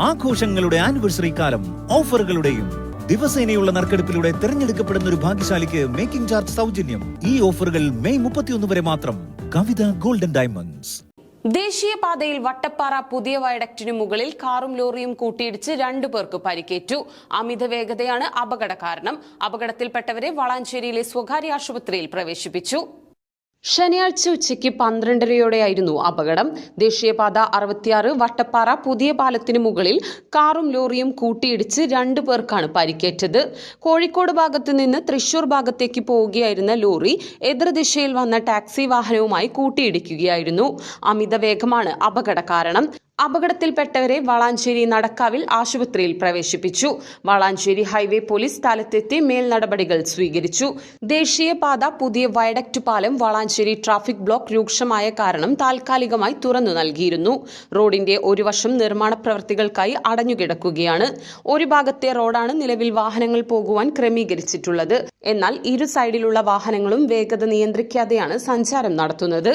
ആഘോഷങ്ങളുടെ ആനിവേഴ്സറി കാലം ഓഫറുകളുടെയും ദിവസേനയുള്ള നറുക്കെടുപ്പിലൂടെ തിരഞ്ഞെടുക്കപ്പെടുന്ന ഒരു ഭാഗ്യശാലിക്ക് മേക്കിംഗ് ചാർജ് സൗജന്യം. ഈ ഓഫറുകൾ മെയ് മുപ്പത്തിയൊന്ന് വരെ മാത്രം. കവിത ഗോൾഡൻ ഡയമണ്ട്സ് ദേശീയപാതയിൽ വട്ടപ്പാറ പുതിയ വയഡക്റ്റിനു മുകളിൽ കാറും ലോറിയും കൂട്ടിയിടിച്ച് രണ്ടു പേർക്ക് പരിക്കേറ്റു. അമിത വേഗതയാണ് അപകട കാരണം. അപകടത്തിൽപ്പെട്ടവരെ വളാഞ്ചേരിയിലെ സ്വകാര്യ ആശുപത്രിയിൽ പ്രവേശിപ്പിച്ചു. ശനിയാഴ്ച ഉച്ചയ്ക്ക് പന്ത്രണ്ടരയോടെയായിരുന്നു അപകടം. ദേശീയപാത അറുപത്തിയാറ് വട്ടപ്പാറ പുതിയ പാലത്തിന് മുകളിൽ കാറും ലോറിയും കൂട്ടിയിടിച്ച് രണ്ടു പേർക്കാണ് പരിക്കേറ്റത്. കോഴിക്കോട് ഭാഗത്ത് നിന്ന് തൃശൂർ ഭാഗത്തേക്ക് പോവുകയായിരുന്ന ലോറി എതിർദിശയിൽ വന്ന ടാക്സി വാഹനവുമായി കൂട്ടിയിടിക്കുകയായിരുന്നു. അമിത വേഗമാണ് അപകട കാരണം. അപകടത്തിൽപ്പെട്ടവരെ വളാഞ്ചേരി നടക്കാവിൽ ആശുപത്രിയിൽ പ്രവേശിപ്പിച്ചു. വളാഞ്ചേരി ഹൈവേ പോലീസ് സ്ഥലത്തെത്തി മേൽ നടപടികൾ സ്വീകരിച്ചു. ദേശീയപാത പുതിയ വയഡക്ട് പാലം വളാഞ്ചേരി ട്രാഫിക് ബ്ലോക്ക് രൂക്ഷമായ കാരണം താൽക്കാലികമായി തുറന്നു നൽകിയിരുന്നു. റോഡിന്റെ ഒരു വശം നിർമ്മാണ പ്രവൃത്തികൾക്കായി അടഞ്ഞുകിടക്കുകയാണ്. ഒരു ഭാഗത്തെ റോഡാണ് നിലവിൽ വാഹനങ്ങൾ പോകുവാൻ ക്രമീകരിച്ചിട്ടുള്ളത്. എന്നാൽ ഇരു സൈഡിലുള്ള വാഹനങ്ങളും വേഗത നിയന്ത്രിക്കാതെയാണ് സഞ്ചാരം നടത്തുന്നത്.